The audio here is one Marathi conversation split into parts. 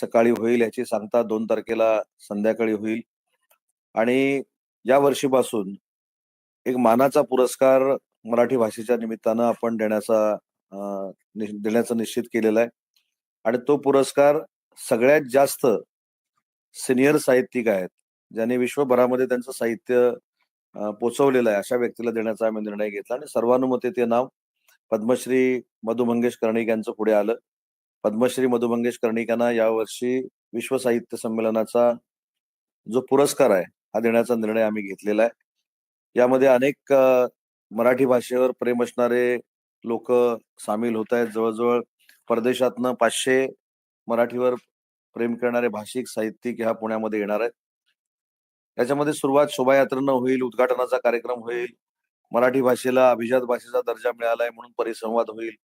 सकाळी होईल याची सांगता दोन तारखेला संध्याकाळी होईल. आणि या वर्षीपासून एक मानाचा पुरस्कार मराठी भाषेच्या निमित्तानं आपण देण्याचा नि- देण्याचं निश्चित केलेला आहे. आणि तो पुरस्कार सगळ्यात जास्त सिनियर साहित्यिक आहेत ज्यांनी विश्वभरामध्ये त्यांचं साहित्य पोचवलेलं आहे अशा व्यक्तीला देण्याचा आम्ही निर्णय घेतला. आणि सर्वानुमते ते नाव पद्मश्री मधु मंगेश कर्णिक यांचं पुढे आलं. पद्मश्री मधु मंगेश कर्णिकांना यावर्षी विश्व साहित्य संमेलनाचा जो पुरस्कार आहे हा देण्याचा निर्णय आम्ही घेतलेला आहे. यामध्ये अनेक मराठी भाषेवर प्रेम असणारे लोक सामील होत आहेत. जवळजवळ परदेशातनं पाचशे मराठीवर प्रेम करणारे भाषिक साहित्यिक ह्या पुण्यामध्ये येणार आहेत. याच्यामध्ये सुरुवात शोभायात्रेनं होईल उद्घाटनाचा कार्यक्रम होईल. मराठी भाषेला अभिजात भाषेचा दर्जा मिळालाय म्हणून परिसंवाद होईल.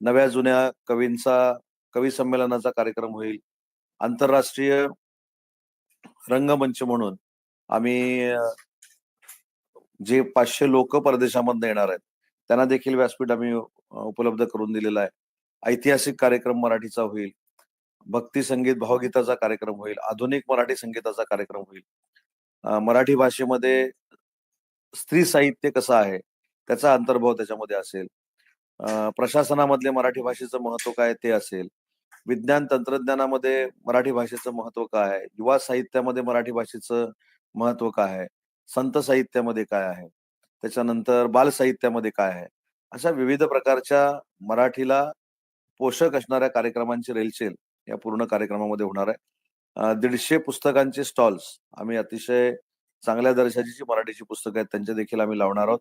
नव्या जुन्या कवींचा कवी संमेलनाचा कार्यक्रम होईल. आंतरराष्ट्रीय रंगमंच म्हणून आम्ही जे पाचशे लोक परदेशामधनं येणार आहेत त्यांना देखील व्यासपीठ आम्ही उपलब्ध करून दिलेला आहे. ऐतिहासिक कार्यक्रम मराठीचा होईल. भक्ती संगीत भावगीताचा कार्यक्रम होईल. आधुनिक मराठी संगीताचा कार्यक्रम होईल. मराठी भाषेमध्ये स्त्री साहित्य कसं आहे त्याचा अंतर्भाव त्याच्यामध्ये असेल. प्रशासनामधले मराठी भाषेचं महत्त्व काय ते असेल. विज्ञान तंत्रज्ञानामध्ये मराठी भाषेचं महत्त्व काय आहे? युवा साहित्यामध्ये मराठी भाषेचं महत्त्व काय आहे? संत साहित्यामध्ये काय आहे? त्याच्यानंतर बाल साहित्यामध्ये काय आहे? अशा विविध प्रकारच्या मराठीला पोषक असणाऱ्या कार्यक्रमांची रेलचेल या पूर्ण कार्यक्रमामध्ये होणार आहे. दीडशे पुस्तकांचे स्टॉल्स आम्ही अतिशय चांगल्या दर्जाची जी मराठीची पुस्तकं आहेत त्यांचे देखील आम्ही लावणार आहोत.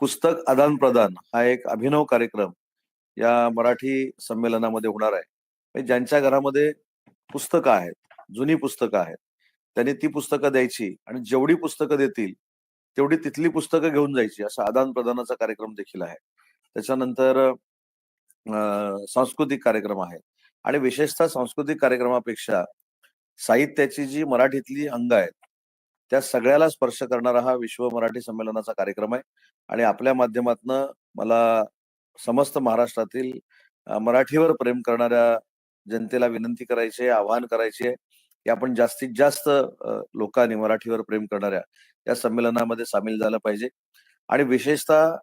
पुस्तक आदान प्रदान हा एक अभिनव कार्यक्रम या मराठी संमेलनामध्ये होणार आहे. म्हणजे ज्यांच्या घरामध्ये पुस्तकं आहेत जुनी पुस्तकं आहेत त्यांनी ती पुस्तकं द्यायची आणि जेवढी पुस्तकं देतील तेवढी तिथली पुस्तकं घेऊन जायची असा आदान प्रदानाचा कार्यक्रम देखील आहे. त्याच्यानंतर अं, सांस्कृतिक कार्यक्रम आहे आणि विशेषतः सांस्कृतिक कार्यक्रमापेक्षा साहित्याची जी मराठीतली अंग आहेत त्या सगळ्याला स्पर्श करणारा हा विश्व मराठी संमेलनाचा कार्यक्रम आहे. आणि आपल्या माध्यमातनं मला समस्त महाराष्ट्रातील मराठीवर प्रेम करणाऱ्या जनतेला विनंती करायची आहे आवाहन करायचे आहे की आपण जास्तीत जास्त लोकांनी मराठीवर प्रेम करणाऱ्या या संमेलनामध्ये सामील झालं पाहिजे. आणि विशेषतः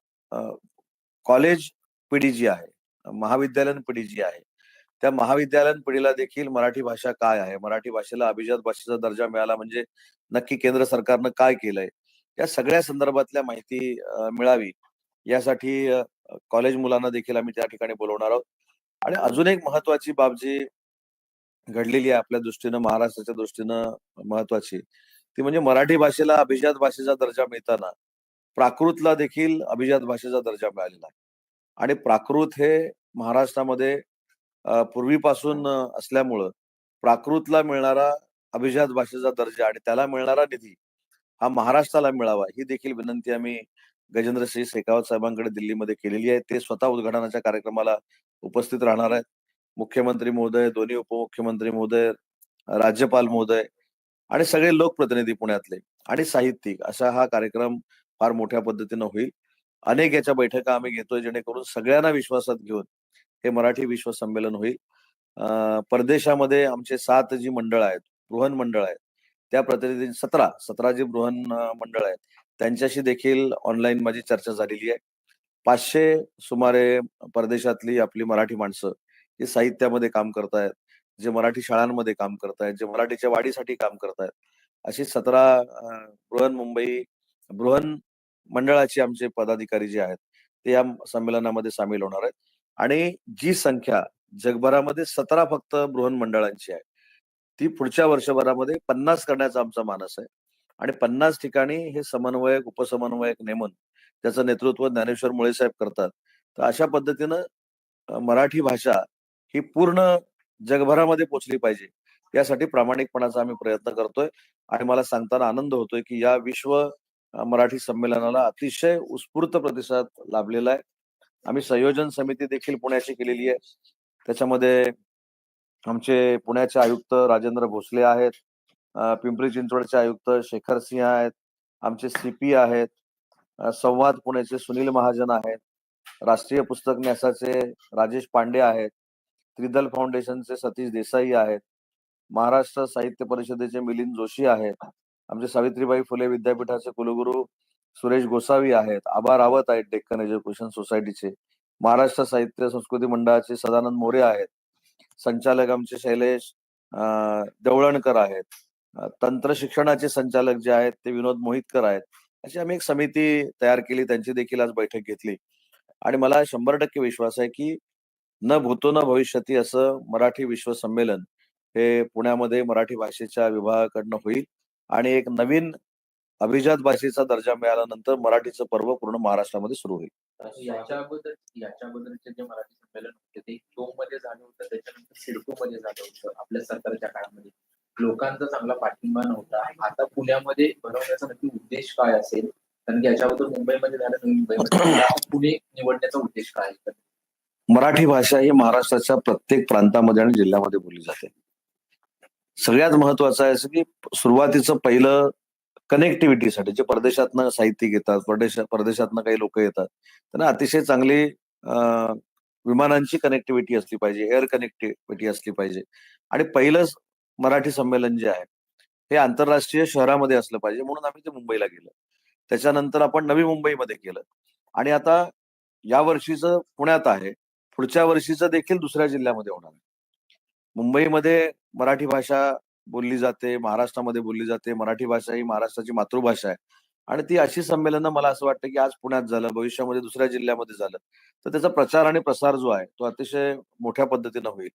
कॉलेज पिढी जी आहे महाविद्यालयीन पिढी जी आहे. त्या महाविद्यालयीन पिढीला देखील मराठी भाषा काय आहे? मराठी भाषेला अभिजात भाषेचा दर्जा मिळाला म्हणजे नक्की केंद्र सरकारनं काय केलंय? या सगळ्या संदर्भातल्या माहिती मिळावी यासाठी कॉलेज मुलांना देखील आम्ही त्या ठिकाणी बोलवणार आहोत. आणि अजून एक महत्वाची बाब जी घडलेली आहे आपल्या दृष्टीनं महाराष्ट्राच्या दृष्टीनं महत्वाची ती म्हणजे मराठी भाषेला अभिजात भाषेचा दर्जा मिळताना प्राकृतला देखील अभिजात भाषेचा दर्जा मिळालेला आहे. आणि प्राकृत हे महाराष्ट्रामध्ये पूर्वीपासून अ, असल्यामुळं प्राकृतला मिळणारा अभिजात भाषेचा दर्जा आणि त्याला मिळणारा निधी हा महाराष्ट्राला मिळावा ही देखील विनंती आम्ही गजेंद्रसिंह शेखावत साहेबांकडे दिल्लीमध्ये केलेली आहे. ते स्वतः उद्घाटनाच्या कार्यक्रमाला उपस्थित राहणार आहेत. मुख्यमंत्री महोदय दोन्ही उपमुख्यमंत्री महोदय राज्यपाल महोदय आणि सगळे लोकप्रतिनिधी पुण्यातले आणि साहित्यिक असा हा कार्यक्रम फार मोठ्या पद्धतीनं होईल. अनेक याच्या बैठका आम्ही घेतोय जेणेकरून सगळ्यांना विश्वासात घेऊन हे मराठी विश्व संमेलन होईल. परदेशामध्ये आमचे सात जी मंडळ आहेत बृहन मंडळ आहेत त्या प्रतिनिधी सतरा सतरा जी बृहन मंडळ आहेत. त्यांच्याशी देखील ऑनलाईन माझी चर्चा झालेली आहे. पाचशे सुमारे परदेशातली आपली मराठी माणसं जी साहित्यामध्ये काम करतायत जे मराठी शाळांमध्ये काम करतायत जे मराठीच्या वाढीसाठी काम करतायत. अशी सतरा बृहन मुंबई बृहन मंडळाचे आमचे पदाधिकारी जे आहेत ते या संमेलनामध्ये सामील होणार आहेत. आणि जी संख्या जगभरामध्ये सतरा फक्त बृहन मंडळांची आहे ती पुढच्या वर्षभरामध्ये पन्नास करण्याचा आमचा मानस आहे. आणि पन्नास ठिकाणी हे समन्वयक उपसमन्वयक नेमून त्याचं नेतृत्व ज्ञानेश्वर मुळे साहेब करतात. तर अशा पद्धतीनं मराठी भाषा ही पूर्ण जगभरामध्ये पोचली पाहिजे यासाठी प्रामाणिकपणाचा आम्ही प्रयत्न करतोय. आणि मला सांगताना आनंद होतोय की या विश्व मराठी संमेलनाला अतिशय उत्स्फूर्त प्रतिसाद लाभलेला आहे. आम्ही संयोजन समिती देखील पुण्याची केलेली आहे. त्याच्यामध्ये आमचे पुण्याचे आयुक्त राजेंद्र भोसले आहेत. पिंपरी चिंचवडचे आयुक्त शेखर सिंह आहेत. आमचे सीपी आहेत. संवाद पुण्याचे सुनील महाजन आहेत. राष्ट्रीय पुस्तक न्यासाचे राजेश पांडे आहेत. त्रिदल फाउंडेशनचे सतीश देसाई आहेत. महाराष्ट्र साहित्य परिषदेचे मिलिंद जोशी आहेत. आमचे सावित्रीबाई फुले विद्यापीठाचे कुलगुरू सुरेश गोसावी आहेत आबा रावत आहेत डेक्कन एज्युकेशन सोसायटीचे महाराष्ट्र साहित्य संस्कृती मंडळाचे सदानंद मोरे आहेत संचालक आमचे शैलेश देवळणकर आहेत तंत्र शिक्षणाचे संचालक जे आहेत ते विनोद मोहितकर आहेत. अशी आम्ही एक समिती तयार केली त्यांची देखील आज बैठक घेतली. आणि मला शंभर टक्के विश्वास आहे की न भूतो न भविष्यती असं मराठी विश्व संमेलन हे पुण्यामध्ये मराठी भाषेच्या विभागाकडनं होईल. आणि एक नवीन अभिजात भाषेचा दर्जा मिळाल्यानंतर मराठीचं पर्व पूर्ण महाराष्ट्रामध्ये सुरू होईल. याच्या अगोदर याच्या अगोदरचे जे मराठी संमेलन होते ते दोन मध्ये झालं होतं त्याच्यानंतर सिडको मध्ये झालं होतं आपल्या सरकारच्या काळामध्ये. लोकांचा चांगला पाठिंबा नव्हता. आता पुण्यामध्ये भरवण्याचा नक्की उद्देश काय असेल? कारण की याच्या अगोदर मुंबईमध्ये झालं नवी मुंबईमध्ये पुणे निवडण्याचा उद्देश काय मराठी भाषा ही महाराष्ट्राच्या प्रत्येक प्रांतामध्ये आणि जिल्ह्यामध्ये बोलली जाते. सगळ्यात महत्वाचं आहे असं की सुरुवातीचं पहिलं कनेक्टिव्हिटीसाठी जे परदेशातनं साहित्यिक येतात परदेश परदेशातनं काही लोक येतात त्यांना अतिशय चांगली विमानांची कनेक्टिव्हिटी असली पाहिजे एअर कनेक्टिव्हिटी असली पाहिजे. आणि पहिलंच मराठी संमेलन जे आहे हे आंतरराष्ट्रीय शहरामध्ये असलं पाहिजे म्हणून आम्ही ते मुंबईला गेलो. त्याच्यानंतर आपण नवी मुंबईमध्ये केलं आणि आता या वर्षीचं पुण्यात आहे पुढच्या वर्षीचं देखील दुसऱ्या जिल्ह्यामध्ये होणार आहे. मुंबईमध्ये मराठी भाषा बोलली जाते महाराष्ट्रामध्ये बोलली जाते मराठी भाषा ही महाराष्ट्राची मातृभाषा आहे. आणि ती अशी संमेलनं मला असं वाटतं की आज पुण्यात झालं भविष्यामध्ये दुसऱ्या जिल्ह्यामध्ये झालं. तर त्याचा प्रचार आणि प्रसार जो आहे तो अतिशय मोठ्या पद्धतीनं होईल.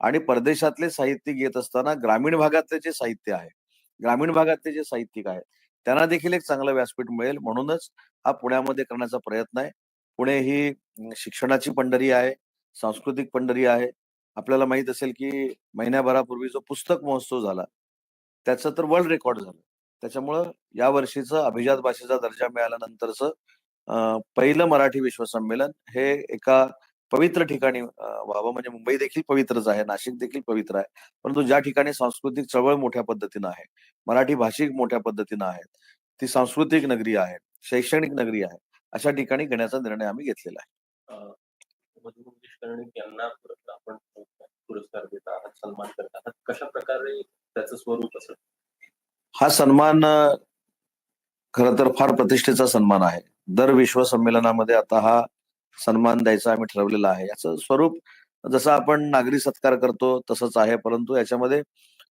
आणि परदेशातले साहित्यिक येत असताना ग्रामीण भागातले जे साहित्य आहे ग्रामीण भागातले जे साहित्यिक आहेत त्यांना देखील एक चांगलं व्यासपीठ मिळेल. म्हणूनच हा पुण्यामध्ये करण्याचा प्रयत्न आहे. पुणे ही शिक्षणाची पंढरी आहे सांस्कृतिक पंढरी आहे. आपल्याला माहीत असेल की महिन्याभरापूर्वी जो पुस्तक महोत्सव झाला त्याचं तर वर्ल्ड रेकॉर्ड झालं. त्याच्यामुळं या वर्षीचं अभिजात भाषेचा दर्जा मिळाल्यानंतरचं पहिलं मराठी विश्वसंमेलन हे एका पवित्र ठिकाणी व्हावं. म्हणजे मुंबई देखील पवित्रच आहे नाशिक देखील पवित्र आहे. परंतु ज्या ठिकाणी सांस्कृतिक चळवळ मोठ्या पद्धतीनं आहे मराठी भाषिक मोठ्या पद्धतीनं आहेत ती सांस्कृतिक नगरी आहे शैक्षणिक नगरी आहे अशा ठिकाणी घेण्याचा निर्णय आम्ही घेतलेला आहे. मधु यांना आपण पुरस्कार देत आहात सन्मान करत आहात. कशा प्रकारे त्याचं स्वरूप असत हा सन्मान खर तर फार प्रतिष्ठेचा सन्मान आहे. दर विश्व संमेलनामध्ये आता हा सन्मान द्यायचा आम्ही ठरवलेला आहे. याचं स्वरूप जसं आपण नागरी सत्कार करतो तसंच आहे. परंतु याच्यामध्ये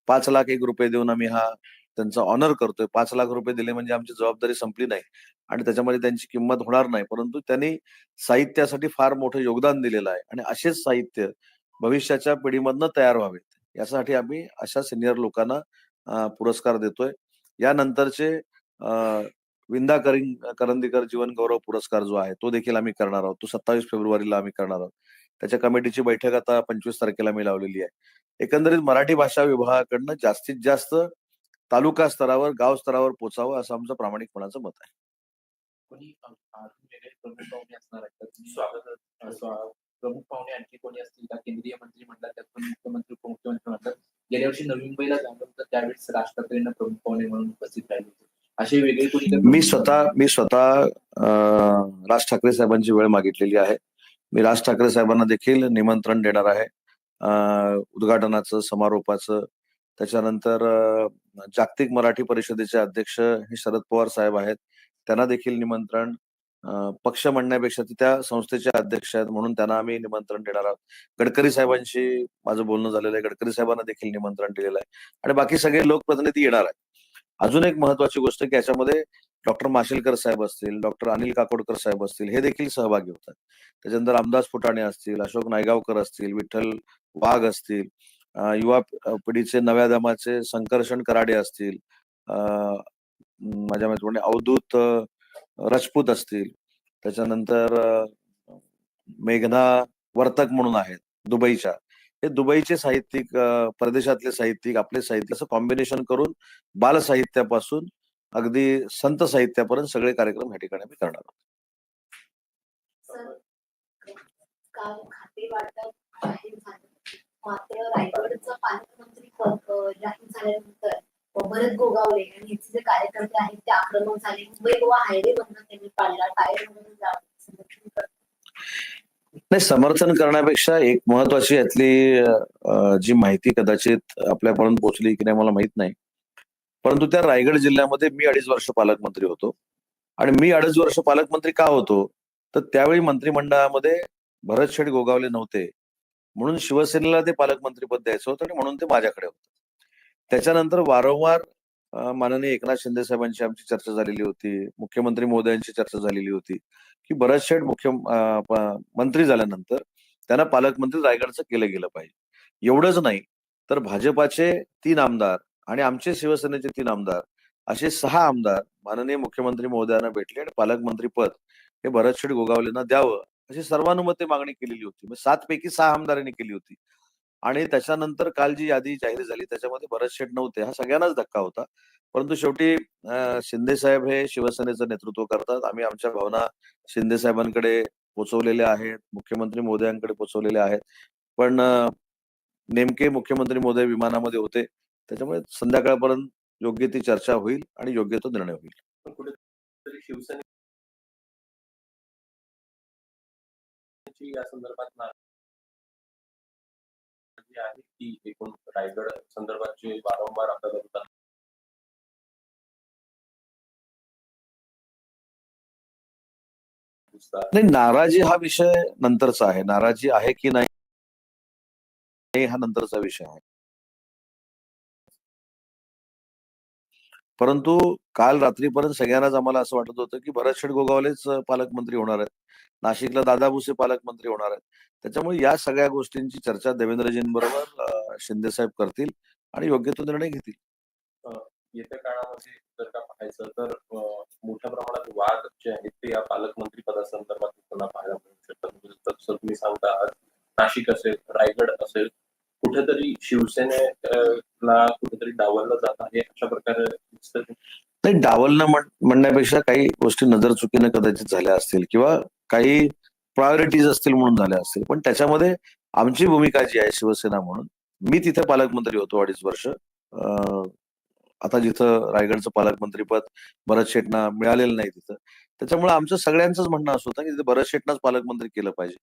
पाच लाख एक रुपये देऊन आम्ही हा त्यांचा ऑनर करतोय. पाच लाख रुपये दिले म्हणजे आमची जबाबदारी संपली नाही. आणि त्याच्यामध्ये त्यांची किंमत होणार नाही. परंतु त्यांनी साहित्यासाठी फार मोठं योगदान दिलेलं आहे. आणि असेच साहित्य भविष्याच्या पिढीमधनं तयार व्हावेत. यासाठी आम्ही अशा सिनियर लोकांना पुरस्कार देतोय. यानंतरचे विंदा करिंग करंदीकर जीवन गौरव पुरस्कार जो आहे तो देखील आम्ही करणार आहोत. तो सत्तावीस फेब्रुवारीला आम्ही करणार आहोत. त्याच्या कमिटीची बैठक आता पंचवीस तारखेला मी लावलेली आहे. एकंदरीत मराठी भाषा विभागाकडनं जास्तीत जास्त तालुका स्तरावर गाव स्तरावर पोचावं असं आमचं प्रामाणिकपणाचं मत आहे. कोणी अजून वेगळे प्रमुख पाहुणे असणार आहेत. स्वागत प्रमुख पाहुणे आणखी कोणी असतील का? केंद्रीय मंत्री म्हणतात त्यातून मुख्यमंत्री उपमुख्यमंत्री म्हणतात गेल्या वर्षी नवी मुंबईला झालं होतं त्यावेळेस राज ठाकरेंना प्रमुख पाहुणे म्हणून उपस्थित राहिले होते. असे वेगळे कोणी मी स्वतः मी स्वतः राज ठाकरे साहेबांची वेळ मागितलेली आहे. मी राज ठाकरे साहेबांना देखील निमंत्रण देणार आहे. उद्घाटनाचं समारोपाचं. त्याच्यानंतर जागतिक मराठी परिषदेचे अध्यक्ष हे शरद पवार साहेब आहेत. त्यांना देखील निमंत्रण पक्ष म्हणण्यापेक्षा ते त्या संस्थेचे अध्यक्ष आहेत म्हणून त्यांना आम्ही निमंत्रण देणार आहोत. गडकरी साहेबांशी माझं बोलणं झालेलं आहे. गडकरी साहेबांना देखील निमंत्रण दिलेलं आहे. आणि बाकी सगळे लोकप्रतिनिधी येणार आहेत. अजून एक महत्वाची गोष्ट की याच्यामध्ये डॉक्टर माशेलकर साहेब असतील डॉक्टर अनिल काकोडकर साहेब असतील हे देखील सहभागी होतात. त्याच्यानंतर रामदास फुटाणे असतील अशोक नायगावकर असतील विठ्ठल वाघ असतील युवा पिढीचे नव्या दमाचे संकर्षण कराडे असतील माझ्या माहिती अवधूत राजपूत असतील. त्याच्यानंतर मेघना वर्तक म्हणून आहेत दुबईच्या. हे दुबईचे साहित्यिक परदेशातले साहित्यिक आपले साहित्य असं कॉम्बिनेशन करून बाल साहित्यापासून अगदी संत साहित्यापर्यंत सगळे कार्यक्रम या ठिकाणी आम्ही करणार आहोत. मात्र रायगडचं पालकमंत्री पद जाहीर झाल्यानंतर भरत गोगावले आणि याचे जे कार्यकर्ते आहेत ते आक्रमक झाले. मुंबई गोवा हायवे बंद त्यांनी पाडला. टायर म्हणून संरक्षण नाही समर्थन करण्यापेक्षा एक महत्वाची यातली जी माहिती कदाचित आपल्यापर्यंत पोहोचली की नाही मला माहीत नाही. परंतु त्या रायगड जिल्ह्यामध्ये मी अडीच वर्ष पालकमंत्री होतो. आणि मी अडीच वर्ष पालकमंत्री का होतो? तर त्यावेळी मंत्रिमंडळामध्ये भरत शेठ गोगावले नव्हते. म्हणून शिवसेनेला ते पालकमंत्री पद द्यायचं होतं आणि म्हणून ते माझ्याकडे होतं. त्याच्यानंतर वारंवार माननीय एकनाथ शिंदे साहेबांची आमची चर्चा झालेली होती मुख्यमंत्री महोदयांची चर्चा झालेली होती की भरत शेठ मुख्य मंत्री झाल्यानंतर त्यांना पालकमंत्री रायगडचं केलं गेलं पाहिजे. एवढंच नाही तर भाजपाचे तीन आमदार आणि आमचे शिवसेनेचे तीन आमदार असे सहा आमदार माननीय मुख्यमंत्री महोदयांना भेटले आणि पालकमंत्री पद हे भरत शेठ गोगावलेंना द्यावं अशी सर्वानुमते मागणी केलेली होती. सात पैकी सहा आमदारांनी केली होती. आणि त्याच्यानंतर काल जी यादी जाहीर झाली त्याच्यामध्ये भरत शेठ नव्हते. हा सगळ्यांनाच धक्का होता. परंतु शेवटी शिंदे साहेब हे शिवसेनेचं नेतृत्व करतात. आम्ही आमच्या भावना शिंदे साहेबांकडे पोचवलेल्या आहेत मुख्यमंत्री मोदयांकडे पोचवलेल्या आहेत. पण नेमके मुख्यमंत्री मोदय विमानामध्ये होते. त्याच्यामुळे संध्याकाळपर्यंत योग्य ती चर्चा होईल आणि योग्य तो निर्णय होईल. शिवसेने या संदर्भात जी आहे ती एकूण रायगड संदर्भात जे वारंवार आपल्याला होतात नाही नाराजी हा विषय नंतरचा आहे. नाराजी आहे की नाही हे हा नंतरचा विषय आहे. परंतु काल रात्रीपर्यंत सगळ्यांनाच आम्हाला असं वाटत होतं की भरत शेठ गोगावलेच पालकमंत्री होणार आहेत. नाशिकला दादा भुसे पालकमंत्री होणार आहेत. त्याच्यामुळे या सगळ्या गोष्टींची चर्चा देवेंद्रजींबरोबर अं, शिंदे साहेब करतील आणि योग्य तो निर्णय घेतील. येत्या काळामध्ये जर का पाहायचं तर मोठ्या प्रमाणात वाद जे आहेत ते या पालकमंत्री पदासंदर्भात होताना पाहायला मिळू शकतात म्हणजे जसं तुम्ही सांगता आज नाशिक असेल रायगड असेल कुठेतरी शिवसेनेला कुठेतरी डावललं जात आहे अशा प्रकारे दिसतं ते. नाही डावलणं म्हणण्यापेक्षा काही गोष्टी नजर चुकीनं कदाचित झाल्या असतील किंवा काही प्रायोरिटीज असतील म्हणून झाल्या असतील. पण त्याच्यामध्ये आमची भूमिका जी आहे शिवसेना म्हणून मी तिथे पालकमंत्री होतो अडीच वर्ष. आता जिथं रायगडचं पालकमंत्रीपद भरत शेटना मिळालेलं नाही तिथं त्याच्यामुळे आमचं सगळ्यांचंच म्हणणं असं होतं की तिथे भरत शेटनाच पालकमंत्री केलं पाहिजे.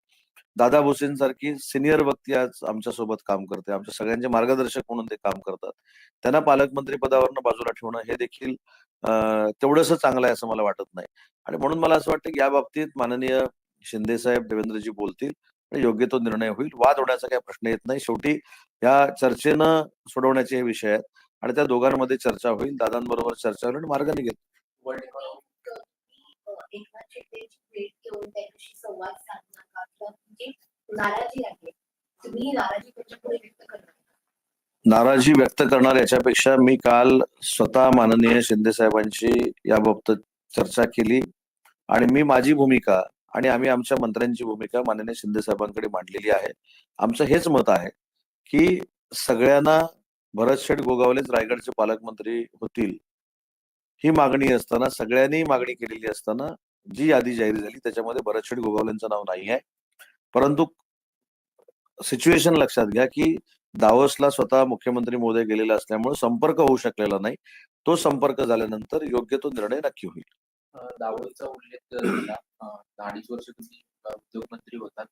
दादा भुसेंसारखी सिनियर व्यक्ती आज आमच्यासोबत काम करते आमच्या सगळ्यांचे मार्गदर्शक म्हणून ते काम करतात. त्यांना पालकमंत्री पदावरनं बाजूला ठेवणं हे देखील तेवढंसं चांगलं आहे असं मला वाटत नाही. आणि म्हणून मला असं वाटतं की या बाबतीत माननीय शिंदे साहेब देवेंद्रजी बोलतील आणि योग्य तो निर्णय होईल. वाद होण्याचा काही प्रश्न येत नाही. शेवटी या चर्चेनं सोडवण्याचे हे विषय आहेत. आणि त्या दोघांमध्ये चर्चा होईल दादांबरोबर चर्चा होईल आणि मार्ग निघेल करणार का? नाराजी व्यक्त करणार याच्यापेक्षा मी काल स्वतः माननीय शिंदे साहेबांशी याबाबत चर्चा केली. आणि मी माझी भूमिका आणि आम्ही आमच्या मंत्र्यांची भूमिका माननीय शिंदे साहेबांकडे मांडलेली आहे. आमचं हेच मत आहे की सगळ्यांना भरत शेठ गोगावलेच रायगडचे पालकमंत्री होतील. ही मागणी असताना सगळ्यांनी मागणी केलेली असताना जी यादी जाहीर झाली त्याच्यामध्ये भरत शेठ गोगावलेंचं नाव नाही आहे. परंतु सिच्युएशन लक्षात घ्या की दावसला स्वतः मुख्यमंत्री मोदी गेलेला असल्यामुळे संपर्क होऊ शकलेला नाही. तो संपर्क झाल्यानंतर योग्य तो निर्णय नक्की होईल. अं, उल्लेख अडीच वर्ष तुम्ही उद्योगमंत्री होतात.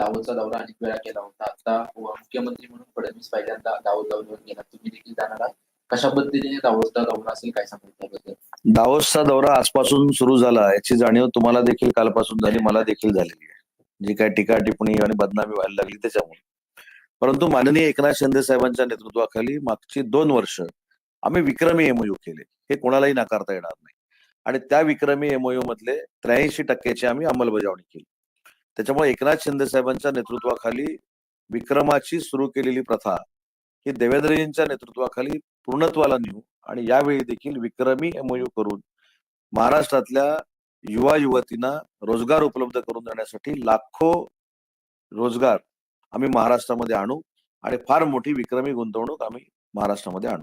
दावोदचा दौरा अनेक वेळा केला होता. आता हो, मुख्यमंत्री म्हणून फडणवीस पहिल्यांदा दावोद दौऱ्यावर गेला. तुम्ही देखील जाणार आहात. कशा पद्धतीने दावोदचा दौरा असेल काय सांगाल दावोसचा दौरा आजपासून सुरू झाला याची जाणीव तुम्हाला देखील कालपासून झाली मला देखील झालेली आहे. जी काय टीका टिप्पणी आणि बदनामी व्हायला लागली त्याच्यामुळे. परंतु माननीय एकनाथ शिंदे साहेबांच्या नेतृत्वाखाली मागची दोन वर्ष आम्ही विक्रमी एमओयू केले. हे कोणालाही नाकारता येणार नाही. आणि त्या विक्रमी एमओयू मधले त्र्याऐंशी टक्क्याची आम्ही अंमलबजावणी केली. त्याच्यामुळे एकनाथ शिंदे साहेबांच्या नेतृत्वाखाली विक्रमाची सुरू केलेली प्रथा ही देवेंद्रजींच्या नेतृत्वाखाली पूर्णत्वाला नेऊ आणि यावेळी देखील विक्रमी एमओयू करून महाराष्ट्रातल्या युवा युवतींना रोजगार उपलब्ध करून देण्यासाठी लाखो रोजगार आम्ही महाराष्ट्रामध्ये आणू आणि फार मोठी विक्रमी गुंतवणूक आम्ही महाराष्ट्रामध्ये आणू.